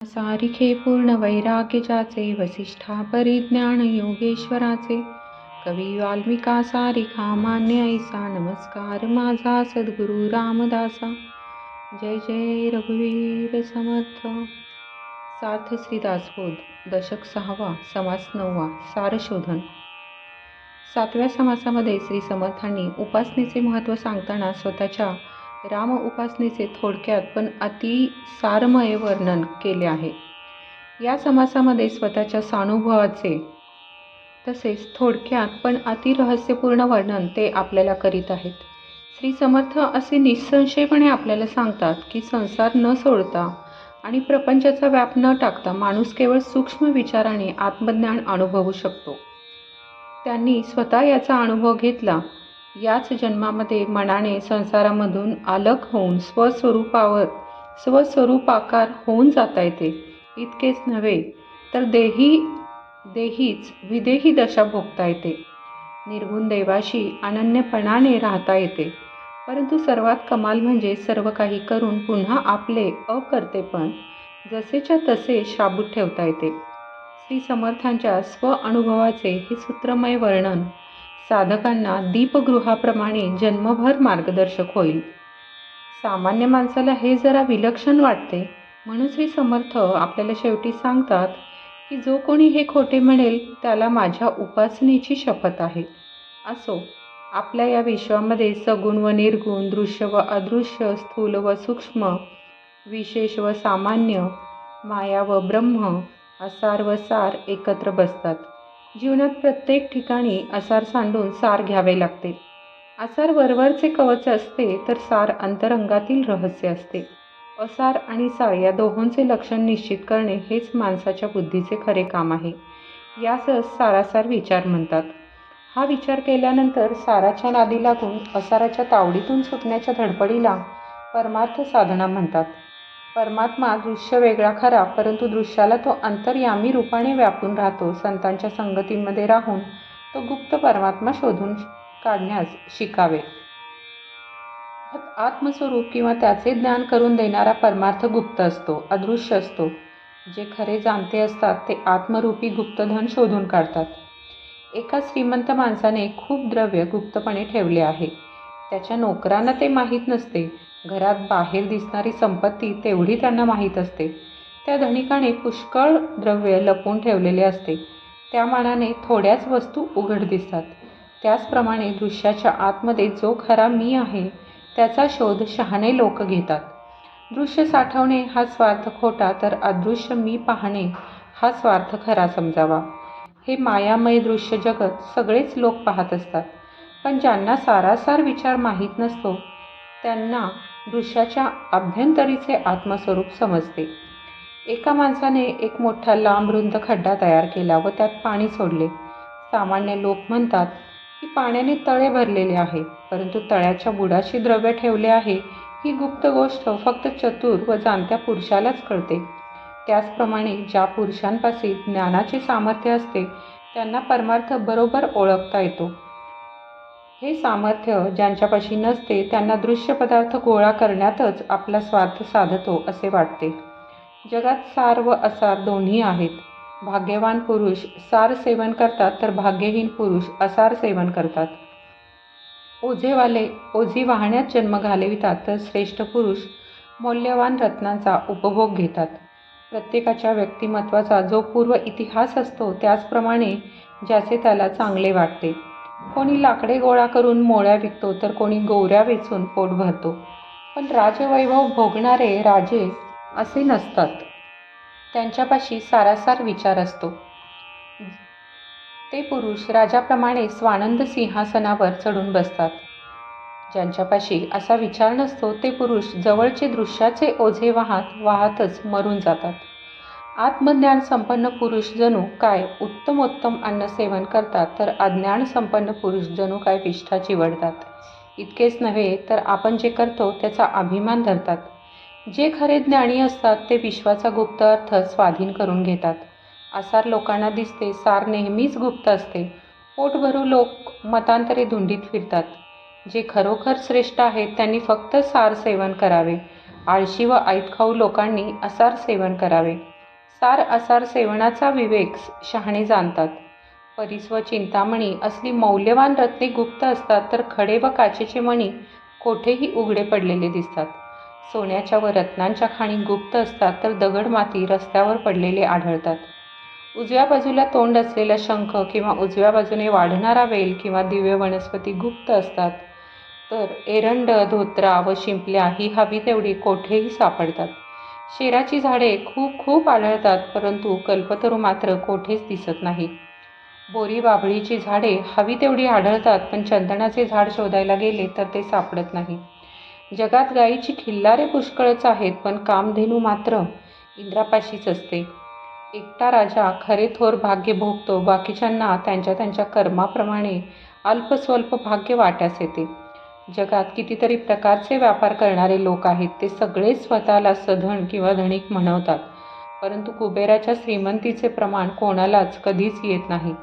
सारिखे पूर्ण वैराग्यजाचे वसिष्ठा परिज्ञान योगेश्वराचे। कवी वाल्मिका सारिखा मान्य ऐसा नमस्कार माझा सद्गुरु रामदासा। जय जय रघुवीर समर्थ। सार्थ श्रीदासबोध दशक सहावा समास नववा सारशोधन। सातव्या समासामध्ये श्री समर्थांनी उपासनेचे महत्त्व सांगताना स्वतःच्या राम उपासनेचे थोडक्यात पण अति सारमय वर्णन केले आहे. या समासामध्ये स्वतःच्या सानुभवाचे तसेच थोडक्यात पण अति रहस्यपूर्ण वर्णन ते आपल्याला करीत आहेत. श्री समर्थ असे निसंशयपणे आपल्याला सांगतात की संसार न सोडता आणि प्रपंचाचा व्याप न टाकता माणूस केवळ सूक्ष्म विचाराने आत्मज्ञान अनुभवू शकतो. त्यांनी स्वतः याचा अनुभव घेतला याच जन्मामध्ये मनाने संसारामधून अलग होऊन स्वस्वरूपावर स्वस्वरूपाकार होऊन जाता येते. इतकेच नव्हे तर देही देहीच विदेही दशा भोगता येते. निर्गुण देवाशी अनन्यपणाने राहता येते. परंतु सर्वात कमाल म्हणजे सर्व काही करून पुन्हा आपले अकर्तेपण जसेच्या तसे शाबूत ठेवता येते. श्री समर्थांच्या स्व अनुभवाचे हे सूत्रमय वर्णन साधकांना दीपगृहाप्रमाणे जन्मभर मार्गदर्शक होईल. सामान्य माणसाला हे जरा विलक्षण वाटते म्हणून श्री समर्थ आपल्याला शेवटी सांगतात की जो कोणी हे खोटे म्हणेल त्याला माझ्या उपासनेची शपथ आहे. असो आपल्या या विश्वामध्ये सगुण व निर्गुण दृश्य व अदृश्य स्थूल व सूक्ष्म विशेष व सामान्य माया व ब्रह्म असार व सार एकत्र बसतात. जीवनात प्रत्येक ठिकाणी असार सांडून सार घ्यावे लागते. असार वरवरचे कवच असते तर सार अंतरंगातील रहस्य असते. असार आणि सार या दोहोंचे लक्षण निश्चित करणे हेच माणसाच्या बुद्धीचे खरे काम आहे. यास सारासार विचार म्हणतात. हा विचार केल्यानंतर साराच्या नादी लागून असाराच्या तावडीतून सुटण्याच्या धडपडीला परमार्थ साधना म्हणतात. परमात्मा दृश्य वेगळा खरा परंतु दृश्याला तो अंतर्यामी रूपाने व्यापून राहतो. संतांच्या संगतीमध्ये राहून तो गुप्त परमात्मा शोधून काढण्यास शिकावे. आत्मस्वरूप किंवा त्याचे ज्ञान करून देणारा परमार्थ गुप्त असतो अदृश्य असतो. जे खरे जाणते असतात ते आत्मरूपी गुप्तधन शोधून काढतात. एका श्रीमंत माणसाने खूप द्रव्य गुप्तपणे ठेवले आहे. त्याच्या नोकरांना ते माहीत नसते घरात बाहेर दिसणारी संपत्ती तेवढी त्यांना माहीत असते. त्या धनिकाने पुष्कळ द्रव्य लपवून ठेवलेले असते. त्या मानाने थोड्याच वस्तू उघड दिसतात. त्याचप्रमाणे दृश्याच्या आतमध्ये जो खरा मी आहे त्याचा शोध शहाणे लोक घेतात. दृश्य साठवणे हा स्वार्थ खोटा तर अदृश्य मी पाहणे हा स्वार्थ खरा समजावा. हे मायामय दृश्य जगत सगळेच लोक पाहत असतात. पण ज्यांना सारासार विचार माहीत नसतो त्यांना दृश्याच्या अभ्यंतरीचे आत्मस्वरूप समजते. एका माणसाने एक मोठा लांब रुंद खड्डा तयार केला व त्यात पाणी सोडले. सामान्य लोक म्हणतात की पाण्याने तळे भरलेले आहे परंतु तळ्याच्या बुडाशी द्रव्य ठेवले आहे ही गुप्त गोष्ट फक्त चतुर व जाणत्या पुरुषालाच कळते. त्याचप्रमाणे ज्या पुरुषांपाशी ज्ञानाचे सामर्थ्य असते त्यांना परमार्थ बरोबर ओळखता येतो. हे सामर्थ्य ज्यांच्यापाशी नसते त्यांना दृश्य पदार्थ गोळा करण्यातच आपला स्वार्थ साधतो असे वाटते. जगात सार व असार दोन्ही आहेत. भाग्यवान पुरुष सार सेवन करतात तर भाग्यहीन पुरुष असार सेवन करतात. ओझेवाले ओझी वाहण्यात जन्म घालवितात तर श्रेष्ठ पुरुष मौल्यवान रत्नांचा उपभोग घेतात. प्रत्येकाच्या व्यक्तिमत्वाचा जो पूर्व इतिहास असतो त्याचप्रमाणे ज्याचे त्याला चांगले वाटते. कोणी लाकडे गोळा करून मोळ्या विकतो तर कोणी गोऱ्या वेचून पोट भरतो. पण राजवैभव भोगणारे राजे असे नसतात. त्यांच्यापाशी सारासार विचार असतो. ते पुरुष राजाप्रमाणे स्वानंद सिंहासनावर चढून बसतात. ज्यांच्यापाशी असा विचार नसतो ते पुरुष जवळचे दृश्याचे ओझे वाहत वाहतच मरून जातात. आत्मज्ञान संपन्न पुरुष जणू काय उत्तमोत्तम अन्न सेवन करतात तर अज्ञान संपन्न पुरुष जणू काय विष्ठा चिवडतात. इतकेच नव्हे तर आपण जे करतो त्याचा अभिमान धरतात. जे खरे ज्ञानी असतात ते विश्वाचा गुप्त अर्थ स्वाधीन करून घेतात. आसार लोकांना दिसते सार नेहमीच गुप्त असते. पोटभरू लोक मतांतरे धुंडीत फिरतात. जे खरोखर श्रेष्ठ आहेत त्यांनी फक्त सार सेवन करावे. आळशी व ऐतखाऊ लोकांनी असार सेवन करावे. सार असार सेवनाचा विवेक शहाणे जाणतात. परिस्व व चिंतामणी असली मौल्यवान रत्ने गुप्त असतात तर खडे व काचेचे मणी कोठेही उघडे पडलेले दिसतात. सोन्याच्या व रत्नांच्या खाणी गुप्त असतात तर दगड माती रस्त्यावर पडलेले आढळतात. उजव्या बाजूला तोंड असलेला शंख किंवा उजव्या बाजूने वाढणारा वेल किंवा दिव्य वनस्पती गुप्त असतात तर एरंड धोत्रा व शिंपल्या ही हवी तेवढी कोठेही सापडतात. शेराची झाडे खूप खूप आढळतात परंतु कल्पतरू मात्र कोठेच दिसत नाही बोरी बाभळीची झाडे हवी तेवढी आढळतात पण चंदनाचे झाड शोधायला गेले तर ते सापडत नाही. जगात गायीची खिल्लारे पुष्कळच आहेत पण कामधेनू मात्र इंद्रापाशीच असते. एकटा राजा खरे थोर भाग्य भोगतो बाकीच्यांना त्यांच्या त्यांच्या कर्माप्रमाणे अल्पस्वल्प भाग्य वाट्यास येते. जगात कितीतरी प्रकारचे व्यापार करणारे लोक आहेत ते सगळेच स्वतःला सधन किंवा धनिक म्हणवतात. परंतु कुबेराच्या श्रीमंतीचे प्रमाण कोणालाच कधीच येत नाही.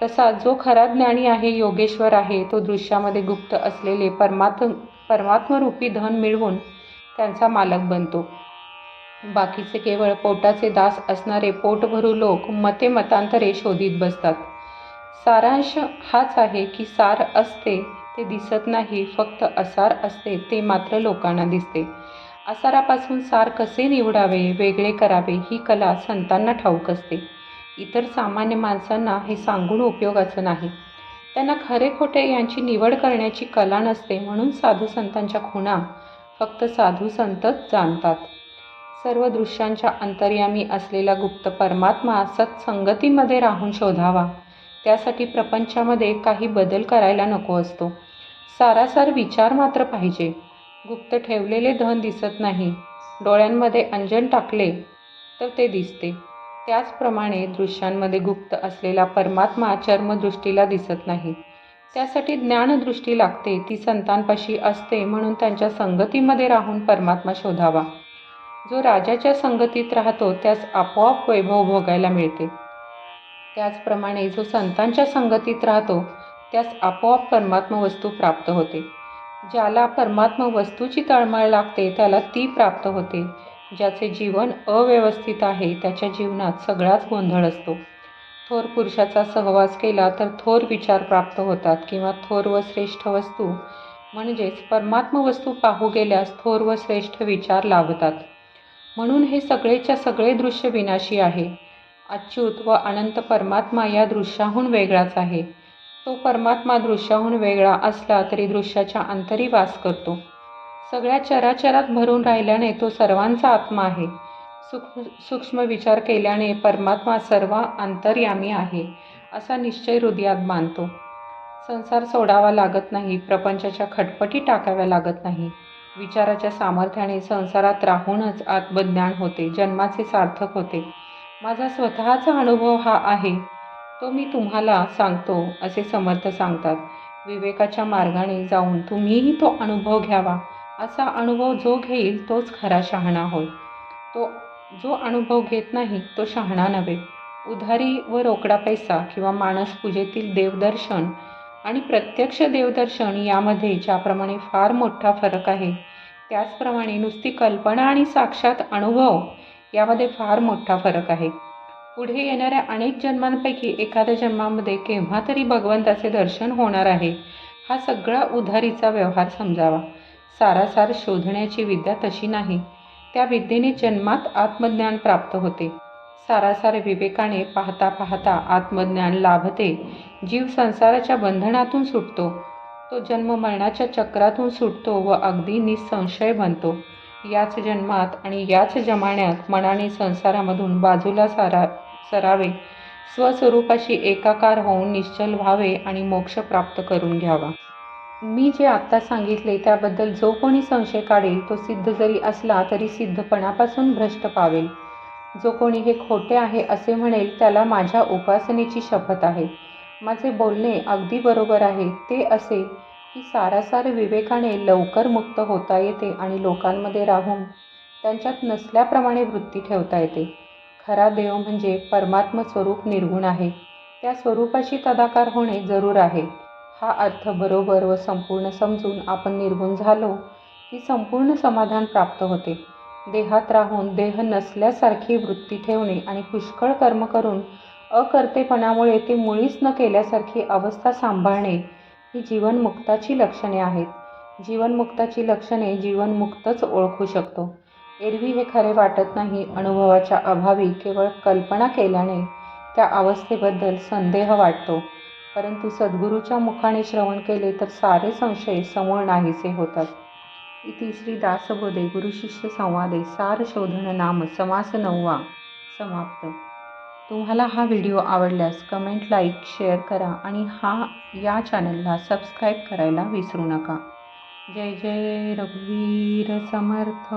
तसा जो खरा ज्ञानी आहे योगेश्वर आहे तो दृश्यामध्ये गुप्त असलेले परमात्म परमात्मरूपी धन मिळवून त्यांचा मालक बनतो. बाकीचे केवळ पोटाचे दास असणारे पोटभरू लोक मते मतांतरे शोधित बसतात. सारांश हाच आहे की सार असते ते दिसत नाही फक्त असार असते ते मात्र लोकांना दिसते. असारापासून सार कसे निवडावे वेगळे करावे ही कला संतांना ठाऊक असते. इतर सामान्य माणसांना हे सांगून उपयोगाचं नाही. त्यांना खरे खोटे यांची निवड करण्याची कला नसते म्हणून साधू संतांच्या खुणा फक्त साधू संतच जाणतात. सर्व दृश्यांच्या अंतर्यामी असलेला गुप्त परमात्मा सत्संगतीमध्ये राहून शोधावा. त्यासाठी प्रपंचामध्ये काही बदल करायला नको असतो. सारासार विचार मात्र पाहिजे. गुप्त ठेवलेले धन दिसत नाही. डोळ्यांमध्ये अंजन टाकले तर ते दिसते. त्याचप्रमाणे दृश्यांमध्ये गुप्त असलेला परमात्मा चर्मदृष्टीला दिसत नाही. त्यासाठी ज्ञानदृष्टी लागते. ती संतांपाशी असते म्हणून त्यांच्या संगतीमध्ये राहून परमात्मा शोधावा. जो राजाच्या संगतीत राहतो त्यास आपोआप वैभव भोगायला मिळते. त्याचप्रमाणे जो संतांच्या संगतीत राहतो त्यास आपोआप परमात्म वस्तू प्राप्त होते. ज्याला परमात्म वस्तूची तळमळ लागते त्याला ती प्राप्त होते. ज्याचे जीवन अव्यवस्थित आहे त्याच्या जीवनात सगळाच गोंधळ असतो. थोर पुरुषाचा सहवास केला तर थोर विचार प्राप्त होतात किंवा थोर व श्रेष्ठ वस्तू म्हणजेच परमात्म वस्तू पाहू गेल्यास थोर व श्रेष्ठ विचार लाभतात. म्हणून हे सगळेच्या सगळे दृश्य विनाशी आहे. अच्युत व अनंत परमात्मा या दृश्याहून वेगळाच आहे. तो परमात्मा दृश्याहून वेगळा असला तरी दृश्याच्या अंतरी वास करतो. सगळ्या चराचरात भरून राहिल्याने तो सर्वांचा आत्मा आहे. सूक्ष्म सूक्ष्म विचार केल्याने परमात्मा सर्व अंतर्यामी आहे असा निश्चय हृदयात मानतो. संसार सोडावा लागत नाही प्रपंचाच्या खटपटी टाकाव्या लागत नाही. विचाराच्या सामर्थ्याने संसारात राहूनच आत्मज्ञान होते जन्माचे सार्थक होते. माझा स्वतःचा अनुभव हा आहे. तो मी तुम्हाला सांगतो असे समर्थ सांगतात. विवेकाच्या मार्गाने जाऊन तुम्हीही तो अनुभव घ्यावा. असा अनुभव जो घेईल तोच खरा शहाणा होय तो जो अनुभव घेत नाही तो शहाणा नव्हे. उधारी व रोकडा पैसा किंवा मानस पूजेतील देवदर्शन आणि प्रत्यक्ष देवदर्शन यामध्ये ज्याप्रमाणे फार मोठा फरक आहे त्याचप्रमाणे नुसती कल्पना आणि साक्षात अनुभव यामध्ये फार मोठा फरक आहे. पुढे येणाऱ्या अनेक जन्मांपैकी एखाद्या जन्मामध्ये केव्हा तरी भगवंताचे दर्शन होणार आहे हा सगळा उधारीचा व्यवहार समजावा. सारासार शोधण्याची विद्या तशी नाही. त्या विद्येने जन्मात आत्मज्ञान प्राप्त होते. सारासार विवेकाने पाहता पाहता आत्मज्ञान लाभते. जीव संसाराच्या बंधनातून सुटतो. तो जन्म मरणाच्या चक्रातून सुटतो व अगदी निसंशय बनतो. याच जन्मात आणि याच जमान्यात मनाने संसारामधून बाजूला सारा सरावे. स्वस्वरूपाशी एकाकार होऊन निश्चल व्हावे आणि मोक्ष प्राप्त करून घ्यावा. मी जे आत्ता सांगितले त्याबद्दल जो कोणी संशय काढेल तो सिद्ध जरी असला तरी सिद्धपणापासून भ्रष्ट पावेल. जो कोणी हे खोटे आहे असे म्हणेल त्याला माझ्या उपासनेची शपथ आहे. माझे बोलणे अगदी बरोबर आहे ते असे की सारासार विवेकाने लवकर मुक्त होता येते आणि लोकांमध्ये राहून त्यांच्यात नसल्याप्रमाणे वृत्ती ठेवता येते. खरा देव म्हणजे परमात्म स्वरूप निर्गुण आहे. त्या स्वरूपाशी तदाकार होणे जरूर आहे. हा अर्थ बरोबर व संपूर्ण समजून आपण निर्गुण झालो की संपूर्ण समाधान प्राप्त होते. देहात राहून देह नसल्यासारखी वृत्ती ठेवणे आणि पुष्कळ कर्म करून अकर्तेपणामुळे ते मुळीच न केल्यासारखी अवस्था सांभाळणे ही जीवनमुक्ताची लक्षणे आहेत. जीवनमुक्ताची लक्षणे जीवनमुक्तच ओळखू शकतो. एरवी हे खरे वाटत नाही. अनुभवाच्या अभावी केवळ कल्पना केल्याने त्या अवस्थेबद्दल संदेह वाटतो. परंतु सद्गुरूच्या मुखाने श्रवण केले तर सारे संशय समूळ नाहीसे होतात. इति श्री दासबोधे गुरुशिष्य संवादे सार शोधन नाम समास नववा समाप्त. तुम्हाला हा व्हिडिओ आवडल्यास कमेंट लाईक शेअर करा आणि हा या चॅनलला सबस्क्राईब करायला विसरू नका. जय जय रघुवीर समर्थ.